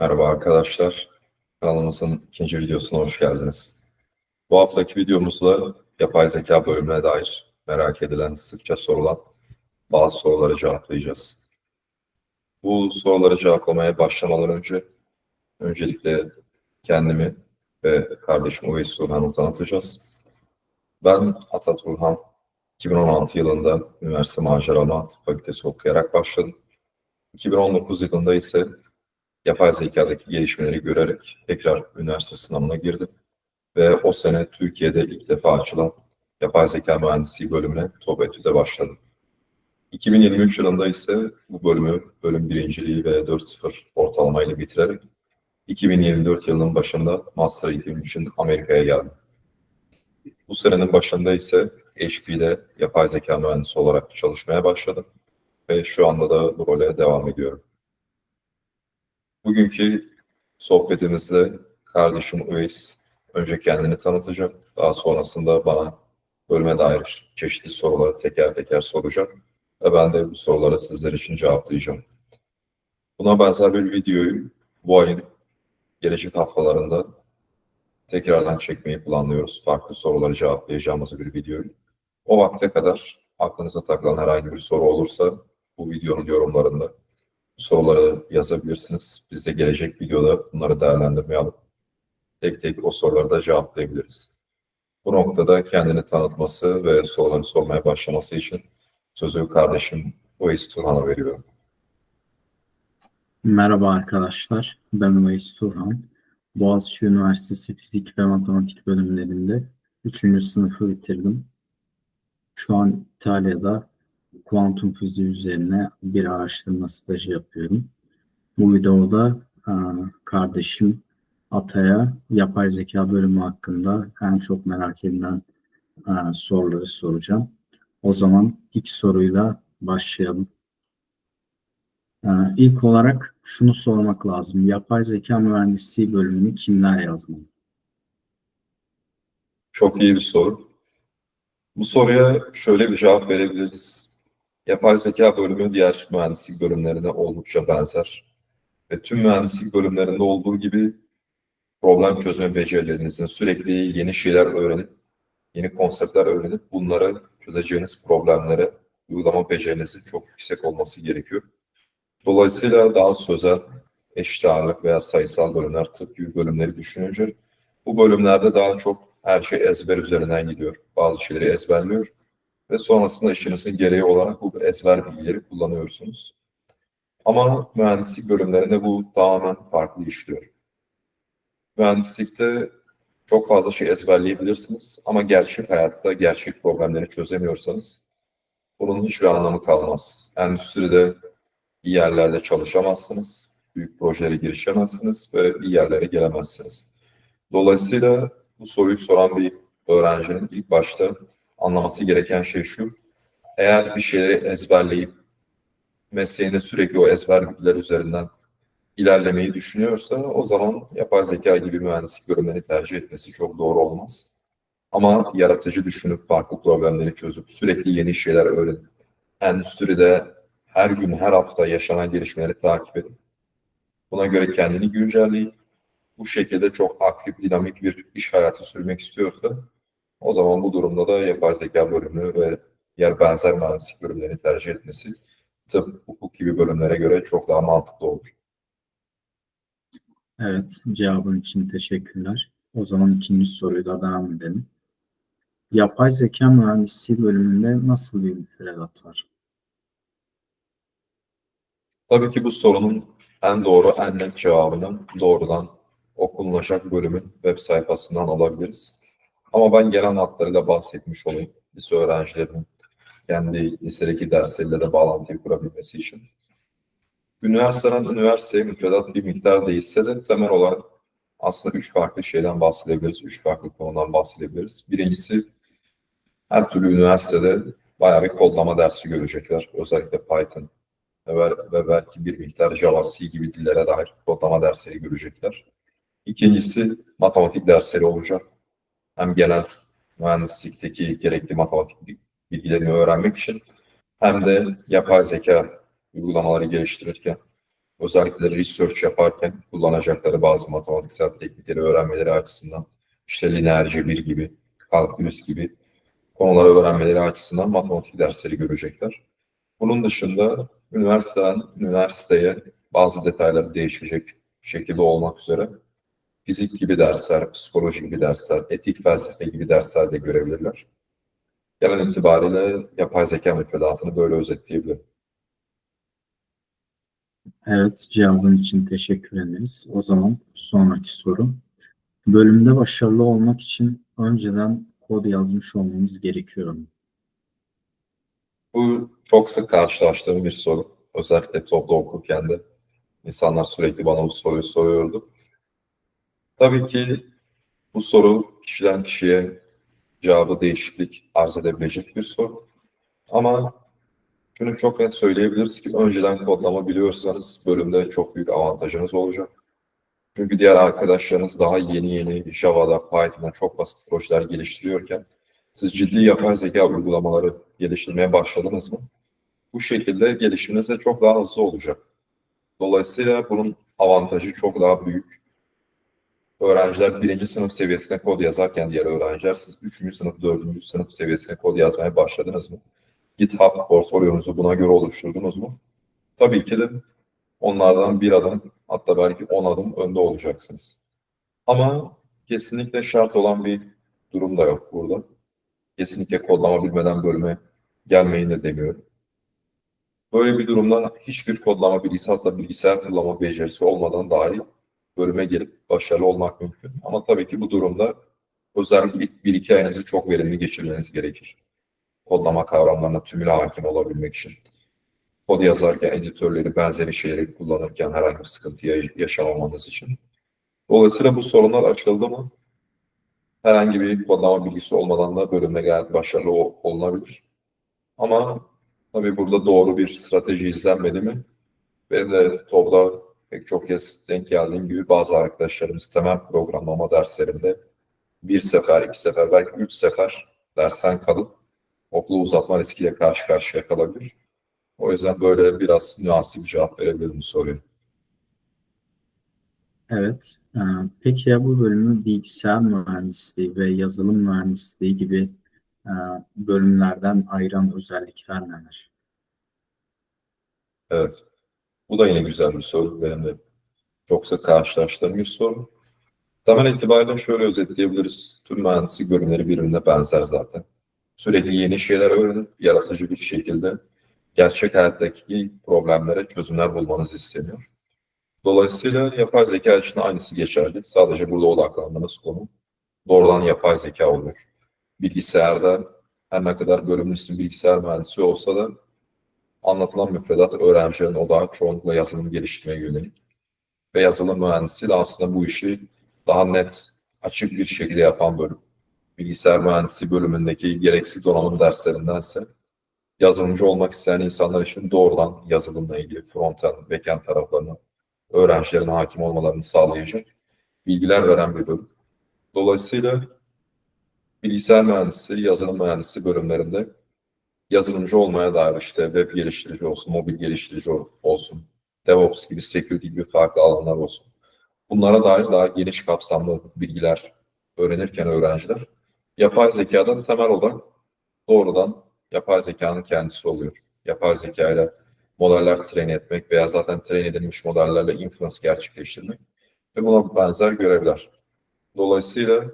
Merhaba arkadaşlar. Kanalımızın ikinci videosuna hoş geldiniz. Bu haftaki videomuzda yapay zeka bölümüne dair merak edilen, sıkça sorulan bazı soruları cevaplayacağız. Bu soruları cevaplamaya başlamadan önce öncelikle kendimi ve kardeşim Uveys Turhan'ı tanıtacağız. Ben Ata Turhan. 2016 yılında üniversite macerama tıp fakültesi okuyarak başladım. 2019 yılında ise yapay zekadaki gelişmeleri görerek tekrar üniversite sınavına girdim. Ve o sene Türkiye'de ilk defa açılan yapay zeka mühendisliği bölümüne TOBETÜ'de başladım. 2023 yılında ise bu bölümü bölüm birinciliği ve 4.0 ortalamayla bitirerek 2024 yılının başında master eğitim için Amerika'ya geldim. Bu senenin başında ise HP'de yapay zeka mühendisi olarak çalışmaya başladım ve şu anda da bu role devam ediyorum. Bugünkü sohbetimizde kardeşim Uveys önce kendini tanıtacak. Daha sonrasında bana bölüme dair çeşitli soruları teker teker soracak. Ve ben de bu soruları sizler için cevaplayacağım. Buna benzer bir videoyu bu ayın gelecek haftalarında tekrardan çekmeyi planlıyoruz. Farklı soruları cevaplayacağımız bir videoyu. O vakte kadar aklınıza takılan herhangi bir soru olursa bu videonun yorumlarında soruları yazabilirsiniz. Biz de gelecek videoda bunları değerlendirmeye alıp tek tek o soruları da cevaplayabiliriz. Bu noktada kendini tanıtması ve soruları sormaya başlaması için sözü kardeşim Uveys Turhan'a veriyorum. Merhaba arkadaşlar, ben Uveys Turhan. Boğaziçi Üniversitesi Fizik ve Matematik bölümlerinde 3. sınıfı bitirdim. Şu an İtalya'da kuantum fiziği üzerine bir araştırma stajı yapıyorum. Bu videoda e, kardeşim Atay'a yapay zeka bölümü hakkında en çok merak edilen e, soruları soracağım. O zaman ilk soruyla başlayalım. E, İlk olarak şunu sormak lazım. Yapay zeka mühendisliği bölümünü kimler yazmalı? Çok iyi bir soru. Bu soruya şöyle bir cevap verebiliriz. Yapay zeka bölümü diğer mühendislik bölümlerine oldukça benzer. Ve tüm mühendislik bölümlerinde olduğu gibi problem çözme becerilerinizin sürekli yeni şeyler öğrenip, yeni konseptler öğrenip bunları çözeceğiniz problemlere uygulama becerinizin çok yüksek olması gerekiyor. Dolayısıyla daha sözel, eşit ağırlık veya sayısal bölümler, tıp gibi bölümleri düşününce bu bölümlerde daha çok her şey ezber üzerinden gidiyor. Bazı şeyleri ezberliyor ve sonrasında işinizin gereği olarak bu ezber bilgileri kullanıyorsunuz. Ama mühendislik bölümlerinde bu tamamen farklı işliyor. Mühendislikte çok fazla şey ezberleyebilirsiniz ama gerçek hayatta gerçek problemleri çözemiyorsanız bunun hiçbir anlamı kalmaz. Endüstride iyi yerlerde çalışamazsınız, büyük projelere girişemezsiniz ve iyi yerlere gelemezsiniz. Dolayısıyla bu soruyu soran bir öğrencinin ilk başta anlaması gereken şey şu. Eğer bir şeyleri ezberleyip mesleğinde sürekli o ezber bilgiler üzerinden ilerlemeyi düşünüyorsa o zaman yapay zeka gibi mühendislik bölümlerini tercih etmesi çok doğru olmaz. Ama yaratıcı düşünüp farklı problemleri çözüp sürekli yeni şeyler öğrenip endüstride her gün her hafta yaşanan gelişmeleri takip edip buna göre kendini güncelleyip bu şekilde çok aktif, dinamik bir iş hayatı sürmek istiyorsa o zaman bu durumda da yapay zeka bölümü ve diğer benzer mühendislik bölümlerini tercih etmesi tıp, hukuk gibi bölümlere göre çok daha mantıklı olur. Evet, cevabın için teşekkürler. O zaman ikinci soruyla devam edelim. Yapay zeka mühendisliği bölümünde nasıl bir müfredat var? Tabii ki bu sorunun en doğru, en net cevabını doğrudan okunulacak bölümün web sayfasından alabiliriz. Ama ben genel hatlarıyla bahsetmiş olayım. Lise öğrencilerinin kendi lisedeki dersleriyle de bağlantıyı kurabilmesi için. Üniversiteden üniversiteye müfredat bir miktar değişse de temel olarak aslında üç farklı şeyden bahsedebiliriz. Üç farklı konudan bahsedebiliriz. Birincisi her türlü üniversitede bayağı bir kodlama dersi görecekler. Özellikle Python ve, ve belki bir miktar Java, C gibi dillere dair kodlama dersleri görecekler. İkincisi matematik dersleri olacak. Hem genel mühendislikteki gerekli matematik bilgilerini öğrenmek için hem de yapay zeka uygulamaları geliştirirken özellikle research yaparken kullanacakları bazı matematiksel teknikleri öğrenmeleri açısından işte lineer cebir gibi, kalkülüs gibi konuları öğrenmeleri açısından matematik dersleri görecekler. Bunun dışında üniversiteden üniversiteye bazı detayları değişecek şekilde olmak üzere fizik gibi dersler, psikoloji gibi dersler, etik felsefe gibi dersler de görebilirler. Genel itibariyle yapay zeka müfredatını böyle özetleyebilirim. Evet, cevabın için teşekkür ederiz. O zaman sonraki soru. Bölümde başarılı olmak için önceden kod yazmış olmamız gerekiyor mu? Bu çok sık karşılaştığım bir soru. Özellikle toplu okurken de insanlar sürekli bana bu soruyu soruyordu. Tabii ki bu soru kişiden kişiye cevabı değişiklik arz edebilecek bir soru. Ama şunu çok net söyleyebiliriz ki önceden kodlama biliyorsanız bölümde çok büyük avantajınız olacak. Çünkü diğer arkadaşlarınız daha yeni yeni Java'da, Python'da çok basit projeler geliştiriyorken siz ciddi yapay zeka uygulamaları geliştirmeye başladınız mı? Bu şekilde gelişiminiz de çok daha hızlı olacak. Dolayısıyla bunun avantajı çok daha büyük. Öğrenciler birinci sınıf seviyesinde kod yazarken diğer öğrenciler siz üçüncü sınıf, dördüncü sınıf seviyesinde kod yazmaya başladınız mı? GitHub portfolyonuzu buna göre oluşturdunuz mu? Tabii ki de onlardan bir adım hatta belki on adım önde olacaksınız. Ama kesinlikle şart olan bir durum da yok burada. Kesinlikle kodlama bilmeden bölüme gelmeyin de demiyorum. Böyle bir durumda hiçbir kodlama bilgisi hatta bilgisayar kullanma becerisi olmadan dahi bölüme gelip başarılı olmak mümkün. Ama tabii ki bu durumda özellikle bir iki ayınızı çok verimli geçirmeniz gerekir. Kodlama kavramlarına tümüyle hakim olabilmek için. Kod yazarken, editörleri, benzeri şeyleri kullanırken herhangi bir sıkıntı yaşamamanız için. Dolayısıyla bu sorunlar açıldı mı herhangi bir kodlama bilgisi olmadan da bölümde gayet başarılı olunabilir. Ama tabii burada doğru bir strateji izlenmedi mi? Benim de TOB'da pek çok kez denk geldiğim gibi bazı arkadaşlarımız temel programlama derslerinde bir sefer, iki sefer, belki üç sefer dersten kalıp okulu uzatma riskiyle karşı karşıya kalabilir. O yüzden böyle biraz nüanslı bir cevap verebilirim bu soruya. Evet. Ee, Peki ya bu bölümü bilgisayar mühendisliği ve yazılım mühendisliği gibi e, bölümlerden ayıran özellikler neler? Evet. Bu da yine güzel bir soru. Benim de çok sık karşılaştığım bir soru. Temel itibariyle şöyle özetleyebiliriz. Tüm mühendislik bölümleri birbirine benzer zaten. Sürekli yeni şeyler öğrenip yaratıcı bir şekilde gerçek hayattaki problemlere çözümler bulmanız isteniyor. Dolayısıyla yapay zeka için aynısı geçerli. Sadece burada odaklandığınız konu doğrudan yapay zeka olur. Bilgisayarda her ne kadar bölümün ismi bilgisayar mühendisi olsa da anlatılan müfredat öğrencilerin odağı çoğunlukla yazılım geliştirmeye yönelik. Ve yazılım mühendisi de aslında bu işi daha net, açık bir şekilde yapan bölüm. Bilgisayar mühendisi bölümündeki gereksiz donanım derslerindense yazılımcı olmak isteyen insanlar için doğrudan yazılımla ilgili front-end, back-end taraflarını öğrencilerin hakim olmalarını sağlayacak bilgiler veren bir bölüm. Dolayısıyla bilgisayar mühendisi, yazılım mühendisi bölümlerinde yazılımcı olmaya dair işte web geliştirici olsun, mobil geliştirici olsun, DevOps gibi, security gibi farklı alanlar olsun. Bunlara dair daha geniş kapsamlı bilgiler öğrenirken öğrenciler yapay zekadan temel olarak doğrudan yapay zekanın kendisi oluyor. Yapay zeka ile modeller train etmek veya zaten train edilmiş modellerle inference gerçekleştirmek ve buna benzer görevler. Dolayısıyla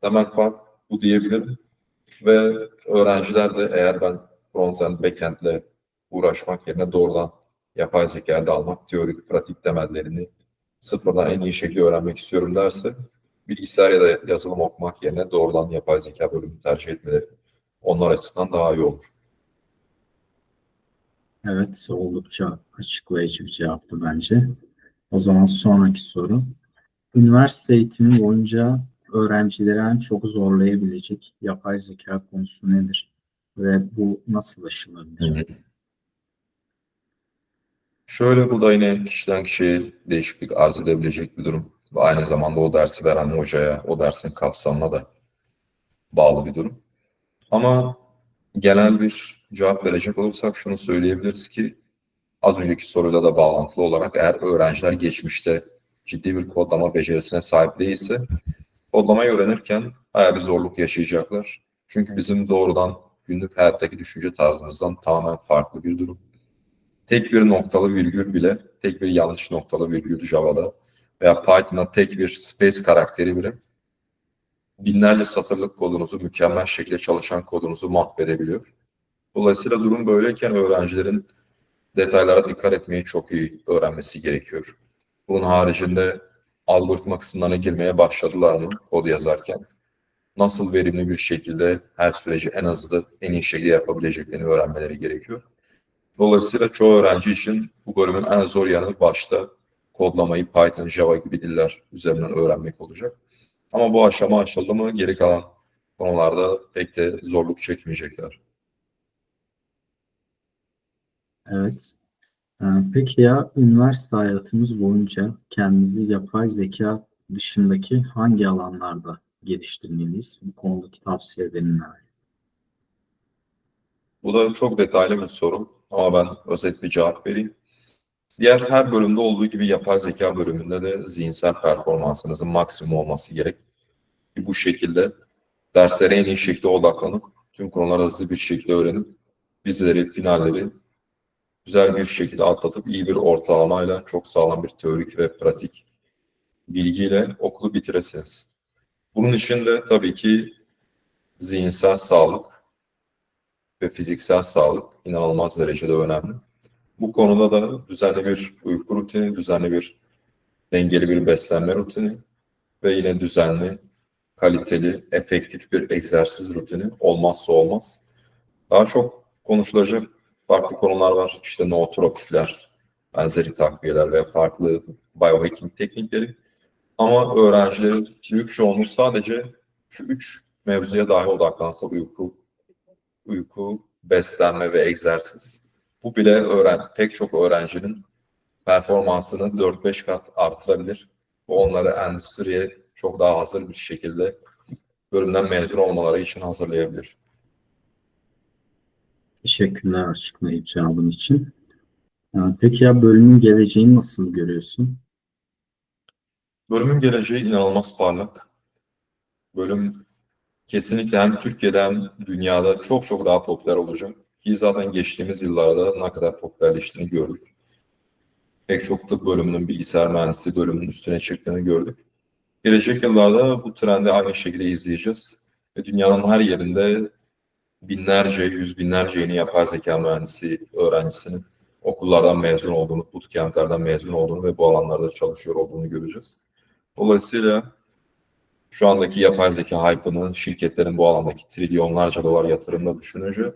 temel fark bu diyebilirim. Ve öğrenciler de eğer ben front-end, back-end uğraşmak yerine doğrudan yapay zekada almak, teorik, pratik temellerini sıfırdan en iyi şekilde öğrenmek istiyorum derse bilgisayar ya da yazılım okumak yerine doğrudan yapay zeka bölümünü tercih etmeleri onlar açısından daha iyi olur. Evet, oldukça açıklayıcı bir cevaptı bence. O zaman sonraki soru. Üniversite eğitimi boyunca öğrencileri en çok zorlayabilecek yapay zeka konusu nedir? Ve bu nasıl aşılabilir? Şöyle bu da yine kişiden kişiye değişiklik arz edebilecek bir durum. Ve aynı zamanda o dersi veren hocaya, o dersin kapsamına da bağlı bir durum. Ama genel bir cevap verecek olursak şunu söyleyebiliriz ki Az önceki soruyla da bağlantılı olarak eğer öğrenciler geçmişte ciddi bir kodlama becerisine sahip değilse kodlamayı öğrenirken bayağı bir zorluk yaşayacaklar. Çünkü bizim doğrudan günlük hayattaki düşünce tarzımızdan tamamen farklı bir durum. Tek bir noktalı virgül bile, tek bir yanlış noktalı virgül Java'da veya Python'da tek bir space karakteri bile binlerce satırlık kodunuzu, mükemmel şekilde çalışan kodunuzu mahvedebiliyor. Dolayısıyla durum böyleyken öğrencilerin detaylara dikkat etmeyi çok iyi öğrenmesi gerekiyor. Bunun haricinde algoritma kısımlarına girmeye başladılar mı kod yazarken? Nasıl verimli bir şekilde her süreci en hızlı, en iyi şekilde yapabileceklerini öğrenmeleri gerekiyor. Dolayısıyla çoğu öğrenci için bu bölümün en zor yanı başta kodlamayı Python, Java gibi diller üzerinden öğrenmek olacak. Ama bu aşama aşıldı mı geri kalan konularda pek de zorluk çekmeyecekler. Evet. Ee, Peki ya üniversite hayatımız boyunca kendimizi yapay zeka dışındaki hangi alanlarda geliştirmeliyiz? Bu konudaki tavsiyelerin neler? Bu da çok detaylı bir soru ama ben özet bir cevap vereyim. Diğer her bölümde olduğu gibi yapay zeka bölümünde de zihinsel performansınızın maksimum olması gerek. Bu şekilde derslere en iyi şekilde odaklanıp tüm konuları hızlı bir şekilde öğrenip vizeleri, finalleri güzel bir şekilde atlatıp iyi bir ortalamayla çok sağlam bir teorik ve pratik bilgiyle okulu bitiresiniz. Bunun için de tabii ki zihinsel sağlık ve fiziksel sağlık inanılmaz derecede önemli. Bu konuda da düzenli bir uyku rutini, düzenli bir dengeli bir beslenme rutini ve yine düzenli, kaliteli, efektif bir egzersiz rutini olmazsa olmaz. Daha çok konuşulacak farklı konular var. İşte nootropikler, benzeri takviyeler ve farklı biohacking teknikleri. Ama öğrencilerin büyük çoğunluğu sadece şu üç mevzuya dahi odaklansa uyku, uyku, beslenme ve egzersiz. Bu bile öğren pek çok öğrencinin performansını 4-5 kat artırabilir. Bu onları endüstriye çok daha hazır bir şekilde bölümden mezun olmaları için hazırlayabilir. Teşekkürler açıklayıcı cevabın için. Ee, Peki ya bölümün geleceğini nasıl görüyorsun? Bölümün geleceği inanılmaz parlak. Bölüm kesinlikle hem Türkiye'de hem dünyada çok çok daha popüler olacak. Ki zaten geçtiğimiz yıllarda ne kadar popülerleştiğini gördük. Pek çok tıp bölümünün bilgisayar mühendisi bölümünün üstüne çıktığını gördük. Gelecek yıllarda bu trendi aynı şekilde izleyeceğiz. Ve dünyanın her yerinde binlerce, yüz binlerce yeni yapay zeka mühendisi öğrencisinin okullardan mezun olduğunu, bootcamp'lerden mezun olduğunu ve bu alanlarda çalışıyor olduğunu göreceğiz. Dolayısıyla şu andaki yapay zeka hype'ını şirketlerin bu alandaki trilyonlarca dolar yatırımla düşününce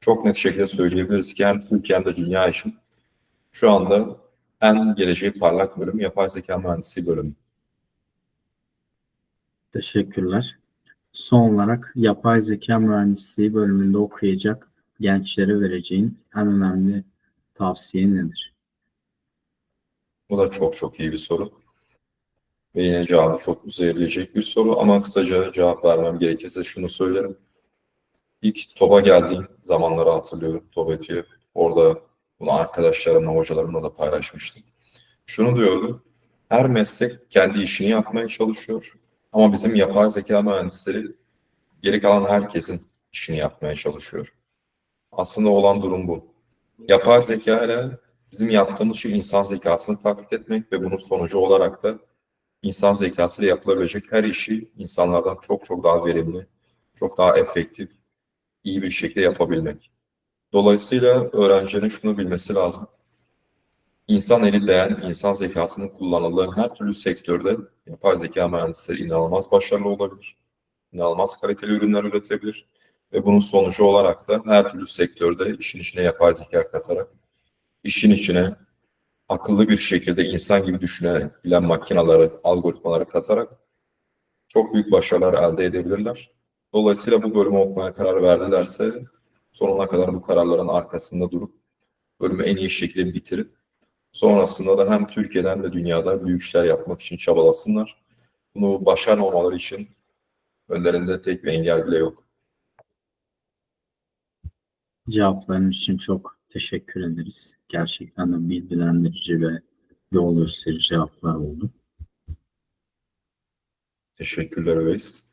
çok net şekilde söyleyebiliriz ki hem Türkiye hem de dünya için şu anda en geleceği parlak bölüm yapay zeka mühendisi bölümü. Teşekkürler. Son olarak yapay zeka mühendisliği bölümünde okuyacak gençlere vereceğin en önemli tavsiye nedir? Bu da çok çok iyi bir soru. Ve yine cevabı çok zehirleyecek bir soru ama kısaca cevap vermem gerekirse şunu söylerim. İlk TOB'a geldiğim zamanları hatırlıyorum TOBETÜ'ye. Orada bunu arkadaşlarımla, hocalarımla da paylaşmıştım. Şunu diyordu, her meslek kendi işini yapmaya çalışıyor. Ama bizim yapay zeka mühendisleri geri kalan herkesin işini yapmaya çalışıyor. Aslında olan durum bu. Yapay zeka ile bizim yaptığımız şey insan zekasını taklit etmek ve bunun sonucu olarak da insan zekasıyla yapılabilecek her işi insanlardan çok çok daha verimli, çok daha efektif, iyi bir şekilde yapabilmek. Dolayısıyla öğrencinin şunu bilmesi lazım. İnsan eli değen, insan zekasının kullanıldığı her türlü sektörde yapay zeka mühendisleri inanılmaz başarılı olabilir. İnanılmaz kaliteli ürünler üretebilir. Ve bunun sonucu olarak da her türlü sektörde işin içine yapay zeka katarak, işin içine akıllı bir şekilde insan gibi düşünebilen makinaları, algoritmaları katarak çok büyük başarılar elde edebilirler. Dolayısıyla bu bölümü okumaya karar verdilerse sonuna kadar bu kararların arkasında durup bölümü en iyi şekilde bitirip sonrasında da hem Türkiye'den hem de dünyada büyük işler yapmak için çabalasınlar. Bunu başarmamaları için önlerinde tek bir engel bile yok. Cevapların için çok teşekkür ederiz. Gerçekten de bilgilendirici ve yol gösterici cevaplar oldu. Teşekkürler Öveys.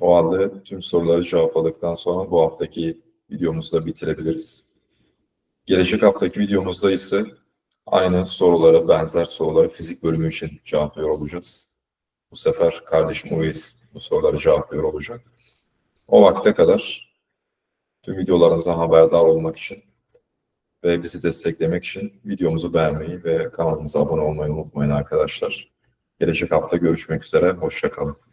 O halde tüm soruları cevapladıktan sonra bu haftaki videomuzu da bitirebiliriz. Gelecek haftaki videomuzda ise aynı soruları, benzer soruları fizik bölümü için cevaplıyor olacağız. Bu sefer kardeşim Uveys bu soruları cevaplıyor olacak. O vakte kadar tüm videolarımızdan haberdar olmak için ve bizi desteklemek için videomuzu beğenmeyi ve kanalımıza abone olmayı unutmayın arkadaşlar. Gelecek hafta görüşmek üzere. Hoşça kalın.